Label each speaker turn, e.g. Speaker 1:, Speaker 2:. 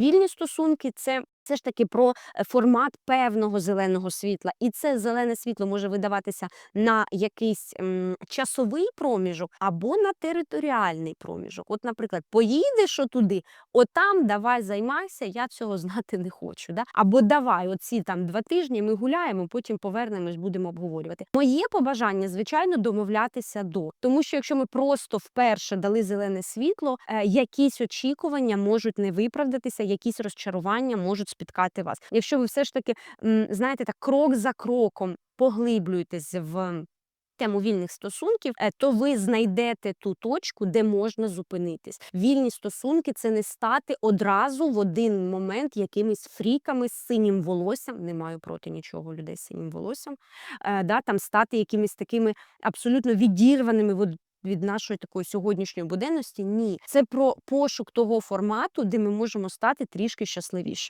Speaker 1: Вільні стосунки це. Це ж таки про е, формат певного зеленого світла, і це зелене світло може видаватися на якийсь м, часовий проміжок або на територіальний проміжок. От, наприклад, поїдеш отуди, отам давай займайся, я цього знати не хочу. Да? Або давай, оці там два тижні ми гуляємо, потім повернемось, будемо обговорювати. Моє побажання, звичайно, домовлятися до, тому що якщо ми просто вперше дали зелене світло, е, якісь очікування можуть не виправдатися, якісь розчарування можуть спіткати вас. Якщо ви все ж таки знаєте, так крок за кроком поглиблюєтесь в тему вільних стосунків, е, то ви знайдете ту точку, де можна зупинитись. Вільні стосунки це не стати одразу в один момент якимись фріками з синім волоссям. Не маю проти нічого людей з синім волоссям. Е, да, там стати якимись такими абсолютно відірваними від від нашої такої сьогоднішньої буденності. Ні, це про пошук того формату, де ми можемо стати трішки щасливішими.